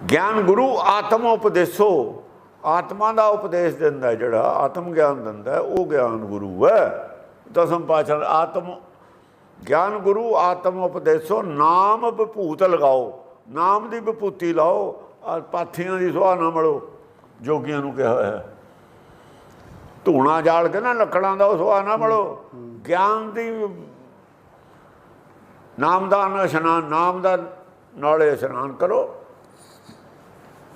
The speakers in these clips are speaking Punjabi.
ਗਿਆਨ ਗੁਰੂ ਆਤਮ ਉਪਦੇਸੋ ਆਤਮਾ ਦਾ ਉਪਦੇਸ਼ ਦਿੰਦਾ ਜਿਹੜਾ ਆਤਮ ਗਿਆਨ ਦਿੰਦਾ ਉਹ ਗਿਆਨ ਗੁਰੂ ਹੈ ਦਸਮ ਪਾਤਸ਼ਾਹ ਆਤਮ ਗਿਆਨ ਗੁਰੂ ਆਤਮ ਉਪਦੇਸੋ ਨਾਮ ਵਿਭੂਤ ਲਗਾਓ ਨਾਮ ਦੀ ਵਿਭੂਤੀ ਲਾਓ ਪਾਥੀਆਂ ਦੀ ਸੁਆਹ ਨਾ ਮਲੋ ਜੋਗੀਆਂ ਨੂੰ ਕਿਹਾ ਹੋਇਆ ਧੂਣਾ ਜਾਲ ਕੇ ਨਾ ਲੱਕੜਾਂ ਦਾ ਉਹ ਸੁਆਹ ਨਾ ਮਲੋ ਗਿਆਨ ਦੀ ਨਾਮ ਦਾ ਇਸ਼ਨਾਨ ਨਾਮ ਦਾ ਨਾਲੇ ਇਸ਼ਨਾਨ ਕਰੋ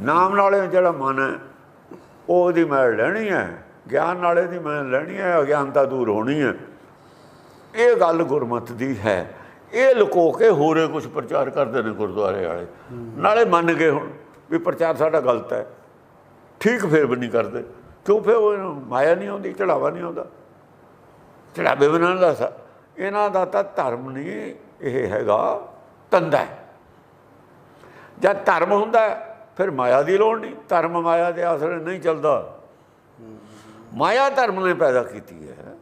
ਨਾਮ ਨਾਲੇ ਜਿਹੜਾ ਮਨ ਹੈ ਉਹ ਉਹਦੀ ਮੈਲ ਲੈਣੀ ਹੈ, ਗਿਆਨ ਨਾਲੇ ਦੀ ਮੈਲ ਲੈਣੀ ਹੈ ਅਗਿਆਨਤਾ ਦੂਰ ਹੋਣੀ ਹੈ। ਇਹ ਗੱਲ ਗੁਰਮਤ ਦੀ ਹੈ। ਇਹ ਲੁਕੋ ਕੇ ਹੋਰੇ ਕੁਝ ਪ੍ਰਚਾਰ ਕਰਦੇ ਨੇ ਗੁਰਦੁਆਰੇ ਵਾਲੇ। ਨਾਲੇ ਮੰਨ ਗਏ ਹੁਣ ਵੀ ਪ੍ਰਚਾਰ ਸਾਡਾ ਗਲਤ ਹੈ। ਠੀਕ ਫਿਰ ਵੀ ਨਹੀਂ ਕਰਦੇ। ਕਿਉਂ ਫਿਰ ਉਹ ਮਾਇਆ ਨਹੀਂ ਆਉਂਦੀ, ਚੜਾਵਾ ਨਹੀਂ ਆਉਂਦਾ? ਚੜਾਵੇ ਬਿਨਾਂ ਦਾ ਸ- ਇਹਨਾਂ ਦਾ ਤਾਂ ਧਰਮ ਨਹੀਂ ਇਹ ਹੈਗਾ ਤੰਦਾ ਹੈ। ਜਦ ਧਰਮ ਹੁੰਦਾ ਫਿਰ ਮਾਇਆ ਦੀ ਲੋੜ ਨਹੀਂ ਧਰਮ ਮਾਇਆ ਦੇ ਆਸਰੇ ਨਹੀਂ ਚੱਲਦਾ। ਮਾਇਆ ਧਰਮ ਨੇ ਪੈਦਾ ਕੀਤੀ ਹੈ।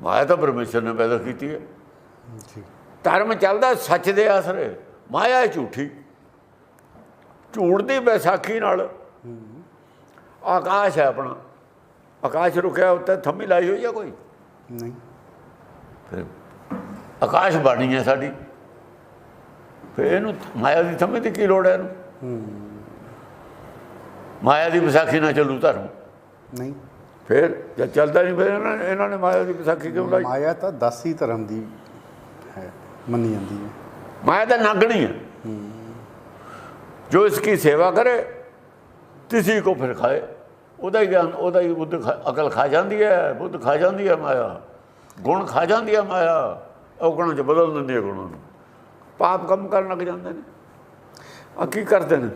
ਮਾਇਆ ਤਾਂ ਪਰਮੇਸ਼ਰ ਨੇ ਪੈਦਾ ਕੀਤੀ ਹੈ। ਧਰਮ ਚੱਲਦਾ ਸੱਚ ਦੇ ਆਸਰੇ ਮਾਇਆ ਝੂਠੀ। ਝੂਠ ਦੀ ਵਿਸਾਖੀ ਨਾਲ ਆਕਾਸ਼ ਹੈ ਆਪਣਾ। ਆਕਾਸ਼ ਰੁਕਿਆ ਉੱਤੇ ਥੰਮੀ ਲਾਈ ਹੋਈ ਹੈ ਕੋਈ? ਨਹੀਂ। ਫਿਰ ਆਕਾਸ਼ ਬਾਣੀ ਹੈ ਸਾਡੀ। ਫਿਰ ਇਹਨੂੰ ਮਾਇਆ ਦੀ ਥੰਮੀ ਦੀ ਕੀ ਲੋੜ ਹੈ ਇਹਨੂੰ? ਮਾਇਆ ਦੀ ਵਿਸਾਖੀ ਨਾਲ ਚੱਲੂ ਧਰਮ। ਨਹੀਂ। ਫਿਰ ਜਦ ਚੱਲਦਾ ਨਹੀਂ ਫਿਰ ਇਹਨਾਂ ਨੇ ਇਹਨਾਂ ਨੇ ਮਾਇਆ ਦੀ ਵਿਸਾਖੀ ਕਿਉਂ ਲਾਈ? ਮਾਇਆ ਤਾਂ ਦਾਸੀ ਧਰਮ ਦੀ ਹੈ ਮੰਨੀ ਜਾਂਦੀ ਹੈ। ਮਾਇਆ ਤਾਂ ਨਾਗਣੀ ਹੈ। ਜੋ ਇਸकी ਸੇਵਾ ਕਰੇ ਤਿਸੀ ਕੋ ਫਿਰ ਖਾਏ। ਉਹਦਾ ਹੀ ਗਿਆਨ ਉਹਦਾ ਹੀ ਬੁੱਧ ਖਾ- ਅਕਲ ਖਾ ਜਾਂਦੀ ਹੈ ਬੁੱਧ ਖਾ ਜਾਂਦੀ ਹੈ ਮਾਇਆ। ਗੁਣ ਖਾ ਜਾਂਦੀ ਹੈ ਮਾਇਆ। ਉਹ ਗੁਣਾਂ ਚ ਬਦਲ ਦਿੰਦੀ ਹੈ ਗੁਣਾਂ ਨੂੰ। ਪਾਪ ਕੰਮ ਕਰਨ ਲੱਗ ਜਾਂਦੇ ਨੇ। ਆ ਕੀ ਕਰਦੇ ਨੇ?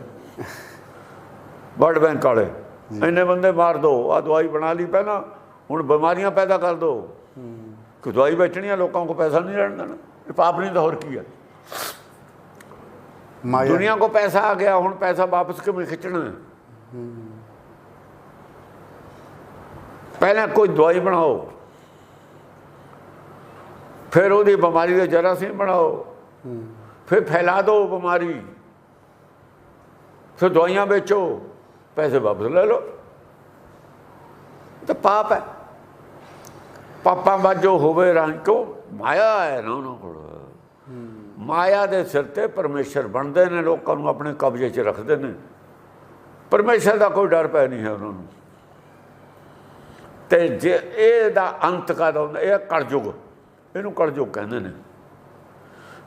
ਵਰਲਡ ਬੈਂਕ ਵਾਲੇ ਇੰਨੇ ਬੰਦੇ ਮਾਰ ਦੋ। ਆ ਦਵਾਈ ਬਣਾ ਲਈ ਪਹਿਲਾਂ। ਹੁਣ ਬਿਮਾਰੀਆਂ ਪੈਦਾ ਕਰ ਦੋ। ਕਿ ਦਵਾਈ ਵੇਚਣੀ ਹੈ ਲੋਕਾਂ ਕੋ ਪੈਸਾ ਨਹੀਂ ਲੈਣ ਦੇਣਾ। ਇਹ ਪਾਪ ਨਹੀਂ ਤਾਂ ਹੋਰ ਕੀ ਹੈ ਮਾਇਆ। ਦੁਨੀਆ ਕੋ ਪੈਸਾ ਆ ਗਿਆ ਹੁਣ ਪੈਸਾ ਵਾਪਸ ਕਿਵੇਂ ਖਿੱਚਣਾ? ਪਹਿਲਾਂ ਕੋਈ ਦਵਾਈ ਬਣਾਓ। ਫਿਰ ਉਹਦੀ ਬਿਮਾਰੀ ਦੇ ਜਰਾਸੀਮ ਬਣਾਓ। ਫਿਰ ਫੈਲਾ ਦਿਓ ਬਿਮਾਰੀ। ਫਿਰ ਦਵਾਈਆਂ ਵੇਚੋ, ਪੈਸੇ ਵਾਪਸ ਲੈ ਲਓ। ਇਹ ਤਾਂ ਪਾਪ ਹੈ। ਪਾਪਾਂ ਵਾਜੋ ਹੋਵੇ ਰਾਂ ਕਿਉਂ? ਮਾਇਆ ਹੈ ਨਾ ਉਹਨਾਂ ਕੋਲ। ਮਾਇਆ ਦੇ ਸਿਰ ਤੇ ਪਰਮੇਸ਼ਰ ਬਣਦੇ ਨੇ, ਲੋਕਾਂ ਨੂੰ ਆਪਣੇ ਕਬਜ਼ੇ 'ਚ ਰੱਖਦੇ ਨੇ। ਪਰਮੇਸ਼ਰ ਦਾ ਕੋਈ ਡਰ ਪੈ ਨਹੀਂ ਹੈ ਉਹਨਾਂ ਨੂੰ। ਤੇ ਜੇ ਇਹ ਦਾ ਅੰਤ ਕਦ ਹੁੰਦਾ? ਇਹ ਕਲਯੁਗ। ਇਹਨੂੰ ਕਲਯੁਗ ਕਹਿੰਦੇ ਨੇ।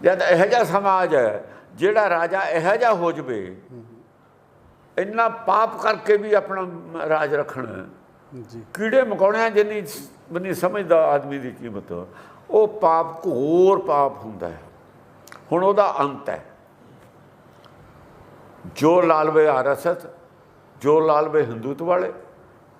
ਜਦ ਇਹੋ ਜਿਹਾ ਸਮਾਜ ਹੈ, ਜਿਹੜਾ ਰਾਜਾ ਇਹੋ ਜਿਹਾ ਹੋ ਜਵੇ ਇੰਨਾ ਪਾਪ ਕਰਕੇ ਵੀ ਆਪਣਾ ਰਾਜ ਰੱਖਣਾ। ਜੀ। ਕੀੜੇ ਮਕੌੜਿਆਂ ਜਿੰਨੀ ਨਹੀਂ ਸਮਝਦਾ ਆਦਮੀ ਦੀ ਕੀਮਤ ਉਹ ਪਾਪ ਘੋਰ ਪਾਪ ਹੁੰਦਾ ਹੈ। ਹੁਣ ਉਹਦਾ ਅੰਤ ਹੈ। ਜੋ ਲਾਲਵੇ ਆਰਐਸਐਸ ਜੋ ਲਾਲਵੇ ਹਿੰਦੂਤਵ ਵਾਲੇ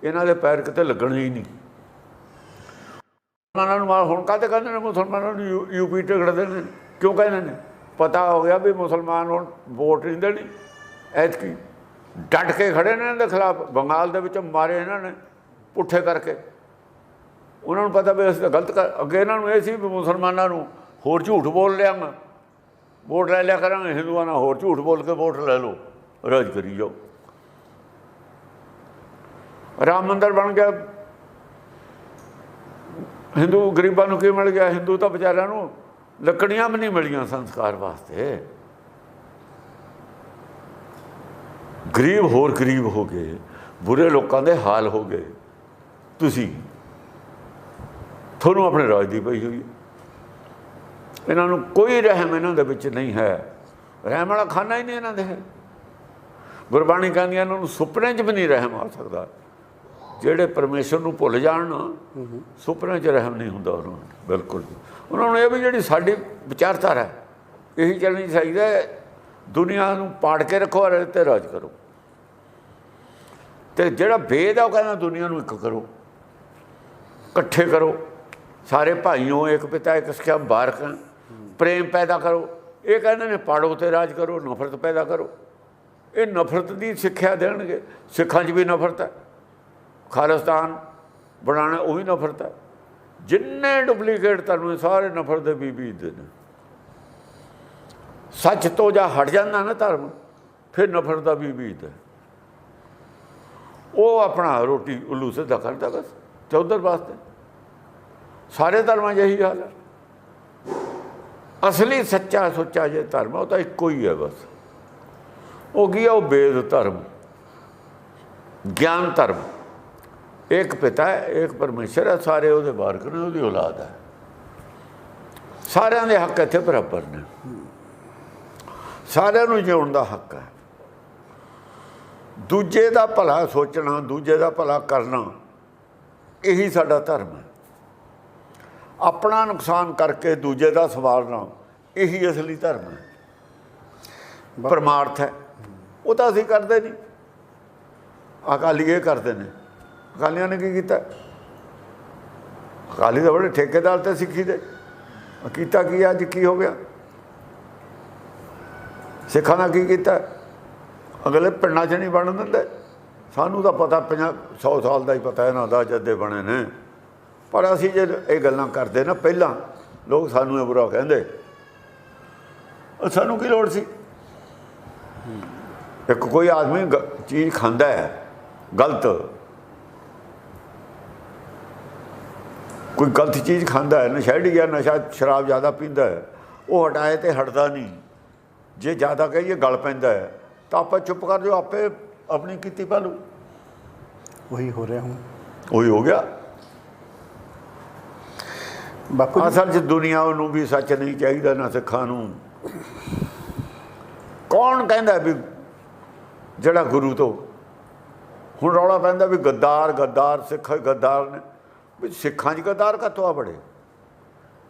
ਇਹਨਾਂ ਦੇ ਪੈਰ ਕਿਤੇ ਲੱਗਣੇ ਹੀ ਨਹੀਂ। ਮੁਸਲਮਾਨਾਂ ਨੂੰ ਮਾਰ ਹੁਣ ਕਾਹਤੇ ਕਹਿੰਦੇ ਨੇ ਮੁਸਲਮਾਨਾਂ ਨੂੰ ਯੂਪੀ ਟਿਕੜਦੇ ਨੇ ਕਿਉਂ ਕਹਿੰਦੇ ਨੇ? ਪਤਾ ਹੋ ਗਿਆ ਵੀ ਮੁਸਲਮਾਨ ਹੁਣ ਵੋਟ ਨਹੀਂ ਦੇਣੀ। ਐਤਕੀ ਡਟ ਕੇ ਖੜੇ ਨੇ ਇਹਨਾਂ ਦੇ ਖਿਲਾਫ, ਬੰਗਾਲ ਦੇ ਵਿੱਚ ਮਾਰੇ ਇਹਨਾਂ ਨੇ ਪੁੱਠੇ ਕਰਕੇ। ਉਹਨਾਂ ਨੂੰ ਪਤਾ ਵੀ ਅਸੀਂ ਗਲਤ ਕਰ, ਅੱਗੇ ਇਹਨਾਂ ਨੂੰ ਇਹ ਸੀ ਵੀ ਮੁਸਲਮਾਨਾਂ ਨੂੰ ਹੋਰ ਝੂਠ ਬੋਲ ਲਿਆ ਮੈਂ। ਵੋਟ ਲੈ ਲਿਆ ਕਰਾਂਗੇ, ਹਿੰਦੂਆਂ ਨਾਲ ਹੋਰ ਝੂਠ ਬੋਲ ਕੇ ਵੋਟ ਲੈ ਲਓ, ਰਾਜ ਕਰੀ ਜਾਓ। ਰਾਮ ਮੰਦਰ ਬਣ ਗਿਆ। ਹਿੰਦੂ ਗਰੀਬਾਂ ਨੂੰ ਕੀ ਮਿਲ ਗਿਆ? ਹਿੰਦੂ ਤਾਂ ਵਿਚਾਰਿਆਂ ਨੂੰ ਲੱਕੜੀਆਂ ਵੀ ਨਹੀਂ ਮਿਲੀਆਂ ਸੰਸਕਾਰ ਵਾਸਤੇ। ਗਰੀਬ ਹੋਰ ਗਰੀਬ ਹੋ ਗਏ, ਬੁਰੇ ਲੋਕਾਂ ਦੇ ਹਾਲ ਹੋ ਗਏ। ਤੁਸੀਂ, ਤੁਹਾਨੂੰ ਆਪਣੇ ਰਾਜ ਦੀ ਪਈ ਹੋਈ ਇਹਨਾਂ ਨੂੰ ਕੋਈ ਰਹਿਮ ਇਹਨਾਂ ਦੇ ਵਿੱਚ ਨਹੀਂ ਹੈ। ਰਹਿਮ ਵਾਲਾ ਖਾਨਾ ਹੀ ਨਹੀਂ ਇਹਨਾਂ ਦੇ ਹੈ। ਗੁਰਬਾਣੀ ਕਹਿੰਦੀ ਹੈ, ਇਹਨਾਂ ਨੂੰ ਸੁਪਨੇ 'ਚ ਵੀ ਨਹੀਂ ਰਹਿਮ ਆ ਸਕਦਾ। ਜਿਹੜੇ ਪਰਮੇਸ਼ਰ ਨੂੰ ਭੁੱਲ ਜਾਣ ਨਾ ਸੁਪਨੇ 'ਚ ਰਹਿਮ ਨਹੀਂ ਹੁੰਦਾ ਉਹਨਾਂ ਨੂੰ, ਬਿਲਕੁਲ ਉਹਨਾਂ ਨੂੰ ਇਹ ਵੀ ਜਿਹੜੀ ਸਾਡੀ ਵਿਚਾਰਧਾਰਾ ਇਹੀ ਚੱਲਣੀ ਚਾਹੀਦਾ ਹੈ। ਦੁਨੀਆ ਨੂੰ ਪਾੜ ਕੇ ਰੱਖੋ ਔਰ ਤੇ ਰਾਜ ਕਰੋ। ਤੇ ਜਿਹੜਾ ਵੇਦ ਆ ਉਹ ਕਹਿੰਦਾ ਦੁਨੀਆ ਨੂੰ ਇੱਕ ਕਰੋ। ਇਕੱਠੇ ਕਰੋ। ਸਾਰੇ ਭਾਈਓ, ਇੱਕ ਪਿਤਾ, ਇੱਕ ਸਿੱਖਿਆ, ਬਾਰਕ, ਪ੍ਰੇਮ ਪੈਦਾ ਕਰੋ। ਇਹ ਕਹਿੰਦੇ ਨੇ ਪਾੜੋ ਤੇ ਰਾਜ ਕਰੋ, ਨਫ਼ਰਤ ਪੈਦਾ ਕਰੋ। ਇਹ ਨਫ਼ਰਤ ਦੀ ਸਿੱਖਿਆ ਦੇਣਗੇ। ਸਿੱਖਾਂ 'ਚ ਵੀ ਨਫ਼ਰਤ ਹੈ। ਖਾਲਿਸਤਾਨ ਬਣਾਉਣਾ, ਉਹ ਵੀ ਨਫ਼ਰਤ ਹੈ। ਜਿੰਨੇ ਡੁਪਲੀਕੇਟ ਤੁਹਾਨੂੰ ਇਹ ਸਾਰੇ ਨਫ਼ਰਤ ਦੇ ਬੀਬੀ ਦੇ ਨੇ। ਸੱਚ ਤੋਂ ਜਾਂ ਹਟ ਜਾਂਦਾ ਨਾ ਧਰਮ ਫਿਰ ਨਫ਼ਰਤ ਦਾ ਵੀ ਬੀਜਦਾ ਉਹ ਆਪਣਾ ਰੋਟੀ ਉੱਲੂ ਸਿੱਧਾ ਕਰਦਾ ਬਸ ਚੌਧਰ ਵਾਸਤੇ। ਸਾਰੇ ਧਰਮਾਂ 'ਚ ਇਹੀ ਹਾਲ ਹੈ। ਅਸਲੀ ਸੱਚਾ ਸੁੱਚਾ ਜੇ ਧਰਮ ਆ, ਉਹ ਤਾਂ ਇੱਕੋ ਹੀ ਹੈ ਬਸ। ਉਹ ਕੀ ਹੈ? ਉਹ ਵੇਦ ਧਰਮ। ਗਿਆਨ ਧਰਮ। ਇੱਕ ਪਿਤਾ ਹੈ ਇੱਕ ਪਰਮੇਸ਼ਰ ਹੈ ਸਾਰੇ ਉਹਦੇ ਬਾਰਕ ਨੇ ਉਹਦੀ ਔਲਾਦ ਹੈ। ਸਾਰਿਆਂ ਦੇ ਹੱਕ ਇੱਥੇ ਬਰਾਬਰ ਨੇ। ਸਾਰਿਆਂ ਨੂੰ ਜਿਉਣ ਦਾ ਹੱਕ ਹੈ। ਦੂਜੇ ਦਾ ਭਲਾ ਸੋਚਣਾ ਦੂਜੇ ਦਾ ਭਲਾ ਕਰਨਾ ਇਹੀ ਸਾਡਾ ਧਰਮ ਹੈ। ਆਪਣਾ ਨੁਕਸਾਨ ਕਰਕੇ ਦੂਜੇ ਦਾ ਸਵਾਰਨਾ ਇਹੀ ਅਸਲੀ ਧਰਮ ਹੈ। ਪਰਮਾਰਥ ਹੈ। ਉਹ ਤਾਂ ਅਸੀਂ ਕਰਦੇ ਨਹੀਂ। ਅਕਾਲੀ ਇਹ ਕਰਦੇ ਨੇ। ਅਕਾਲੀਆਂ ਨੇ ਕੀ ਕੀਤਾ? ਅਕਾਲੀ ਤਾਂ ਬੜੇ ਠੇਕੇਦਾਰ ਤੇ ਸਿੱਖੀ ਦੇ। ਕੀਤਾ ਕੀ ਅੱਜ ਕੀ ਹੋ ਗਿਆ? ਸਿੱਖਾਂ ਦਾ ਕੀ ਕੀਤਾ? ਅਗਲੇ ਪਿੰਡਾਂ 'ਚ ਨਹੀਂ ਬਣਨ ਦਿੰਦੇ। ਸਾਨੂੰ ਤਾਂ ਪਤਾ 50 100 ਸਾਲ ਦਾ ਹੀ ਪਤਾ ਇਹਨਾਂ ਦਾ ਜੱਦੇ ਬਣੇ ਨੇ। ਪਰ ਅਸੀਂ ਜੇ ਇਹ ਗੱਲਾਂ ਕਰਦੇ ਨਾ ਪਹਿਲਾਂ, ਲੋਕ ਸਾਨੂੰ ਇਹ ਬੁਰਾ ਕਹਿੰਦੇ। ਸਾਨੂੰ ਕੀ ਲੋੜ ਸੀ? ਇੱਕ ਕੋਈ ਆਦਮੀ ਗ- ਚੀਜ਼ ਖਾਂਦਾ ਹੈ, ਗਲਤ। ਕੋਈ ਗਲਤ ਚੀਜ਼ ਖਾਂਦਾ ਹੈ ਨਸ਼ੇੜੀ ਜਾਂ ਨਸ਼ਾ ਸ਼ਰਾਬ ਜ਼ਿਆਦਾ ਪੀਂਦਾ ਹੈ। ਉਹ ਹਟਾਏ ਤੇ ਹਟਦਾ ਨਹੀਂ। ਜੇ ਜ਼ਿਆਦਾ ਕਹੀਏ ਗਲ ਪੈਂਦਾ ਹੈ ਤਾਂ ਆਪਾਂ ਚੁੱਪ ਕਰ ਜਾਓ ਆਪੇ ਆਪਣੀ ਕੀਤੀ ਪਾਲੂ ਉਹੀ ਹੋ ਰਿਹਾ ਹੁਣ। ਉਹੀ ਹੋ ਗਿਆ। ਬਾਪੂ ਅਸਲ 'ਚ ਦੁਨੀਆ ਨੂੰ ਵੀ ਸੱਚ ਨਹੀਂ ਚਾਹੀਦਾ ਨਾ ਸਿੱਖਾਂ ਨੂੰ। ਕੌਣ ਕਹਿੰਦਾ ਵੀ ਜਿਹੜਾ ਗੁਰੂ ਤੋਂ? ਹੁਣ ਰੌਲਾ ਪੈਂਦਾ ਵੀ ਗੱਦਾਰ ਗੱਦਾਰ ਸਿੱਖ ਗੱਦਾਰ ਨੇ। ਵੀ ਸਿੱਖਾਂ 'ਚ ਗੱਦਾਰ ਕਾਤੋਂ ਆ ਬੜੇ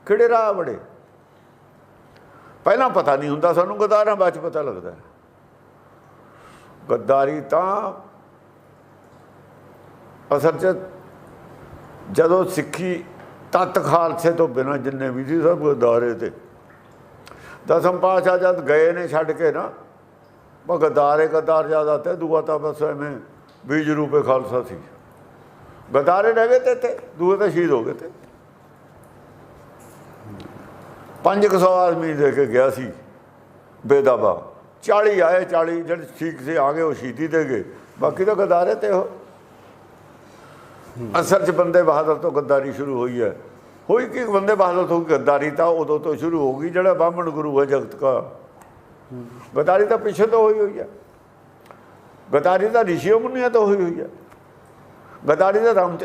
ਕਿਹੜੇ ਰਾਹ ਬੜੇ ਪਹਿਲਾਂ ਪਤਾ ਨਹੀਂ ਹੁੰਦਾ, ਸਾਨੂੰ ਗਦਾਰਾਂ ਬਾਅਦ 'ਚ ਪਤਾ ਲੱਗਦਾ ਹੈ। ਗੱਦਾਰੀ ਤਾਂ ਅਸਲ 'ਚ ਜਦੋਂ ਸਿੱਖੀ ਤਤ ਖਾਲਸੇ ਤੋਂ ਬਿਨਾਂ ਜਿੰਨੇ ਵੀ ਸੀ, ਸਭ ਗਦਾਰੇ ਤੇ। ਦਸਮ ਪਾਤਸ਼ਾਹ ਜਦ ਗਏ ਨੇ ਛੱਡ ਕੇ ਨਾ ਉਹ ਗਦਾਰੇ ਗਦਾਰ ਜ਼ਿਆਦਾ ਤੇ, ਦੂਆ ਤਾਂ ਬਸ ਐਵੇਂ ਬੀਜ ਰੂਪੇ ਖਾਲਸਾ ਸੀ। ਗਦਾਰੇ ਰਹਿ ਗਏ ਤੇ ਤੇ ਦੂਏ ਤਾਂ ਸ਼ਹੀਦ ਹੋ ਗਏ ਤੇ। 500 ਆਦਮੀ ਦੇ ਕੇ ਗਿਆ ਸੀ, ਬੇਦਾਬਾ। 40 ਆਏ 40 ਜਿਹੜੇ ਠੀਕ ਸੀ, ਆ ਗਏ, ਉਹ ਸ਼ਹੀਦੀ ਦੇ ਗਏ। ਬਾਕੀ ਤਾਂ ਗਦਾਰੇ ਤੇ ਉਹ ਅਸਲ 'ਚ ਬੰਦੇ ਬਹਾਦਰ ਤੋਂ ਗੱਦਾਰੀ ਸ਼ੁਰੂ ਹੋਈ ਹੈ। ਹੋਈ ਕਿ, ਬੰਦੇ ਬਹਾਦਰ ਤੋਂ ਗੱਦਾਰੀ ਤਾਂ ਉਦੋਂ ਤੋਂ ਸ਼ੁਰੂ ਹੋ ਗਈ, ਜਿਹੜਾ ਬਾਹਮਣ ਗੁਰੂ ਹੈ ਜਗਤ ਦਾ ਗਦਾਰੀ ਤਾਂ ਪਿੱਛੇ ਤੋਂ ਹੋਈ ਹੋਈ ਹੈ। ਗਦਾਰੀ ਤਾਂ ਰਿਸ਼ੀਓ ਮੁਨੀਆਂ ਤੋਂ ਹੋਈ ਹੋਈ ਹੈ। ਗਦਾਰੀ ਦਾ ਰਾਮ ਚ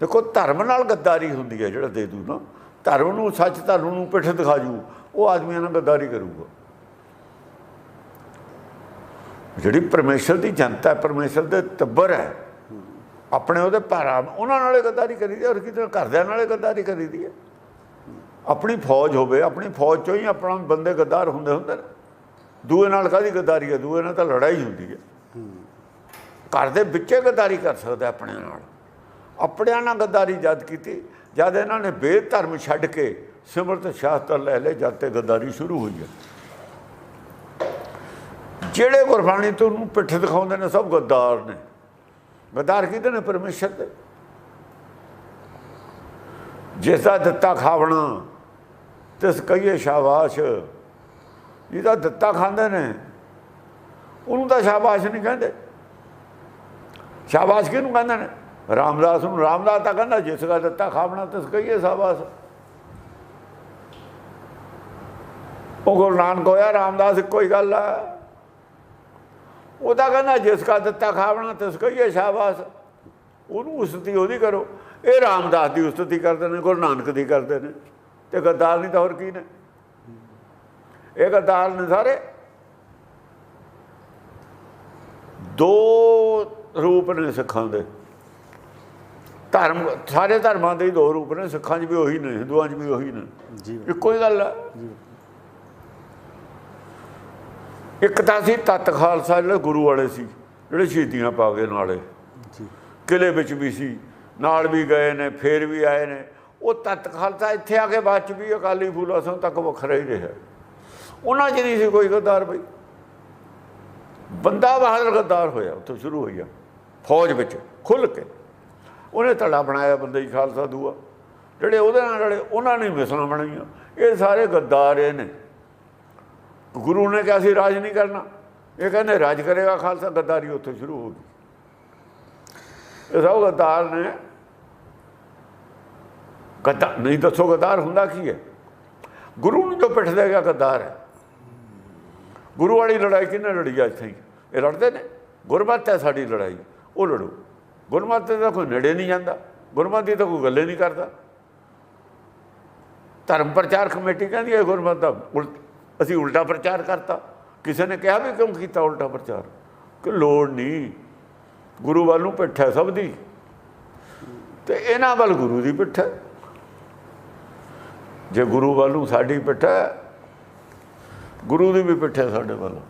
ਦੇਖੋ, ਧਰਮ ਨਾਲ ਗੱਦਾਰੀ ਹੁੰਦੀ ਹੈ ਜਿਹੜਾ ਦੇ ਦੂ ਨਾ। ਧਰਮ ਨੂੰ, ਸੱਚ ਧਰਮ ਨੂੰ ਪਿੱਠ ਦਿਖਾ ਜੂ, ਉਹ ਆਦਮੀਆਂ ਨਾਲ ਗੱਦਾਰੀ ਕਰੂਗਾ। ਜਿਹੜੀ ਪਰਮੇਸ਼ਰ ਦੀ ਜਨਤਾ ਹੈ, ਪਰਮੇਸ਼ਰ ਦੇ ਤੱਬਰ ਹੈ, ਆਪਣੇ ਉਹਦੇ ਭਾਰਾ ਉਹਨਾਂ ਨਾਲੇ ਗੱਦਾਰੀ ਕਰੀਦੀ ਹੈ ਔਰ ਕਿਤੇ ਘਰਦਿਆਂ ਨਾਲੇ ਗੱਦਾਰੀ ਕਰੀਦੀ ਹੈ। ਆਪਣੀ ਫੌਜ ਹੋਵੇ, ਆਪਣੀ ਫੌਜ ਚੋਂ ਹੀ ਆਪਣਾ ਬੰਦੇ ਗੱਦਾਰ ਹੁੰਦੇ ਹੁੰਦੇ ਨੇ। ਦੂਏ ਨਾਲ ਕਾਦੀ ਗੱਦਾਰੀ ਹੈ? ਦੂਏ ਨਾਲ ਤਾਂ ਲੜਾਈ ਹੁੰਦੀ ਹੈ। ਘਰ ਦੇ ਵਿੱਚੇ ਗੱਦਾਰੀ ਕਰ ਸਕਦਾ ਆਪਣੇ ਨਾਲ। ਆਪਣਿਆਂ ਨਾਲ ਗੱਦਾਰੀ ਜਦ ਕੀਤੀ, ਜਦ ਇਹਨਾਂ ਨੇ ਵੇਦ ਧਰਮ ਛੱਡ ਕੇ ਸਿਮਰਤ ਸ਼ਾਸਤਰ ਲੈ ਲੈ ਜਦ ਤੇ ਗੱਦਾਰੀ ਸ਼ੁਰੂ ਹੋਈ ਹੈ। ਜਿਹੜੇ ਗੁਰਬਾਣੀ ਤੋਂ ਨੂੰ ਪਿੱਠ ਦਿਖਾਉਂਦੇ ਨੇ, ਸਭ ਗੱਦਾਰ ਨੇ। ਗੱਦਾਰ ਕਿਹਦੇ ਨੇ? ਪਰਮੇਸ਼ਰ ਦੇ। ਜਿਸ ਦਾ ਦਿੱਤਾ ਖਾਵਣਾ, ਤਿਸ ਕਹੀਏ ਸ਼ਾਬਾਸ਼। ਜਿਹਦਾ ਦਿੱਤਾ ਖਾਂਦੇ ਨੇ, ਉਹਨੂੰ ਤਾਂ ਸ਼ਾਬਾਸ਼ ਨਹੀਂ ਕਹਿੰਦੇ। ਸ਼ਾਬਾਸ਼ ਕਿਹਨੂੰ ਕਹਿੰਦੇ ਨੇ? ਰਾਮਦਾਸ ਨੂੰ ਰਾਮਦਾਸ ਤਾਂ ਕਹਿੰਦਾ, ਜਿਸ ਦਾ ਦਿੱਤਾ ਖਾਵਣਾ ਤਿਸ ਕਹੀਏ ਸ਼ਾਬਾਸ਼। ਉਹ ਗੁਰੂ ਨਾਨਕ ਹੋਇਆ, ਰਾਮਦਾਸ ਇੱਕੋ ਹੀ ਗੱਲ ਆ। ਉਹ ਤਾਂ ਕਹਿੰਦਾ, ਜਿਸ ਦਾ ਦਿੱਤਾ ਖਾਵਣਾ ਤਿਸ ਕਹੀਏ ਸ਼ਾਬਾਸ਼। ਉਹਨੂੰ ਉਸਤੀ ਉਹਦੀ ਕਰੋ। ਇਹ ਰਾਮਦਾਸ ਦੀ ਉਸਤਤੀ ਕਰਦੇ ਨੇ, ਗੁਰੂ ਨਾਨਕ ਦੀ ਕਰਦੇ ਨੇ। ਤੇ ਗੱਦਾਰ ਨਹੀਂ ਤਾਂ ਹੋਰ ਕੀ ਨੇ? ਇਹ ਗੱਦਾਰ ਨੇ ਸਾਰੇ। ਦੋ ਰੂਪ ਨੇ ਸਿੱਖਾਂ ਦੇ। ਧਰਮ ਸਾਰੇ ਧਰਮਾਂ ਦੇ ਹੀ ਦੋ ਰੂਪ ਨੇ ਸਿੱਖਾਂ 'ਚ ਵੀ ਉਹੀ ਨੇ ਹਿੰਦੂਆਂ 'ਚ ਵੀ ਉਹੀ ਨੇ। ਜੀ ਇੱਕੋ ਹੀ ਗੱਲ ਆ। ਇੱਕ ਤਾਂ ਸੀ ਤਤ ਖਾਲਸਾ ਜਿਹੜੇ ਗੁਰੂ ਵਾਲੇ ਸੀ ਜਿਹੜੇ ਸ਼ਹੀਦੀਆਂ ਪਾ ਗਏ ਨਾਲੇ। ਜੀ। ਕਿਲੇ ਵਿੱਚ ਵੀ ਸੀ ਨਾਲ ਵੀ ਗਏ ਨੇ ਫੇਰ ਵੀ ਆਏ ਨੇ। ਉਹ ਤਤ ਖਾਲਸਾ ਇੱਥੇ ਆ ਕੇ ਬਾਅਦ ਚ ਵੀ ਅਕਾਲੀ ਫੂਲਾ ਸਿੰਘ ਤੱਕ ਵੱਖਰਾ ਹੀ ਰਿਹਾ। ਉਹਨਾਂ 'ਚ ਨਹੀਂ ਸੀ ਕੋਈ ਗੱਦਾਰ ਬਈ। ਬੰਦਾ ਬਹਾਦਰ ਗੱਦਾਰ ਹੋਇਆ ਉੱਥੋਂ ਸ਼ੁਰੂ ਹੋਇਆ ਫੌਜ ਵਿੱਚ ਖੁੱਲ ਕੇ। ਉਹਨੇ ਧੜਾ ਬਣਾਇਆ ਬੰਦੇ ਹੀ ਖਾਲਸਾ ਦੂਆ। ਜਿਹੜੇ ਉਹਦੇ ਨਾਲ ਜਿਹੜੇ ਉਹਨਾਂ ਨੇ ਮਿਸਲਾਂ ਬਣਾਈਆਂ। ਇਹ ਸਾਰੇ ਗੱਦਾਰ ਇਹ ਨੇ। ਗੁਰੂ ਨੇ ਕਿਹਾ ਸੀ, ਰਾਜ ਨਹੀਂ ਕਰਨਾ। ਇਹ ਕਹਿੰਦੇ, ਰਾਜ ਕਰੇਗਾ ਖਾਲਸਾ, ਗੱਦਾਰੀ ਉੱਥੇ ਸ਼ੁਰੂ ਹੋ ਗਈ। ਇਹ ਸਭ ਗੱਦਾਰ ਨੇ। ਗੱਦਾਰ ਨਹੀਂ ਦੱਸੋ ਗੱਦਾਰ ਹੁੰਦਾ ਕੀ ਹੈ? ਗੁਰੂ ਨੂੰ ਜੋ ਪਿੱਠ ਦੇ ਗਿਆ, ਗੱਦਾਰ ਹੈ। ਗੁਰੂ ਵਾਲੀ ਲੜਾਈ ਕਿਹਨੇ ਲੜੀ ਆ ਇੱਥੇ? ਇਹ ਲੜਦੇ ਨੇ। ਗੁਰਮਤਿ ਹੈ ਸਾਡੀ ਲੜਾਈ। ਉਹ ਲੜੋ। ਗੁਰਮਤਿ ਦਾ ਕੋਈ ਨੇੜੇ ਨਹੀਂ ਜਾਂਦਾ, ਗੁਰਮਤਿ ਦੀ ਤਾਂ ਕੋਈ ਗੱਲੇ ਨਹੀਂ ਕਰਦਾ। ਧਰਮ ਪ੍ਰਚਾਰ ਕਮੇਟੀ ਕਹਿੰਦੀ ਹੈ ਗੁਰਮਤਿ ਦਾ ਉਲਟ, ਅਸੀਂ ਉਲਟਾ ਪ੍ਰਚਾਰ ਕਰਤਾ। ਕਿਸੇ ਨੇ ਕਿਹਾ ਵੀ ਕਿਉਂ ਕੀਤਾ ਉਲਟਾ ਪ੍ਰਚਾਰ? ਕਿ ਲੋੜ ਨਹੀਂ, ਗੁਰੂ ਵੱਲ ਨੂੰ ਪਿੱਠ ਹੈ ਸਭ ਦੀ। ਤੇ ਇਹਨਾਂ ਵੱਲ ਗੁਰੂ ਦੀ ਪਿੱਠ ਹੈ। ਜੇ ਗੁਰੂ ਵੱਲ ਨੂੰ ਸਾਡੀ ਪਿੱਠ ਹੈ, ਗੁਰੂ ਦੀ ਵੀ ਪਿੱਠ ਹੈ ਸਾਡੇ ਵੱਲ।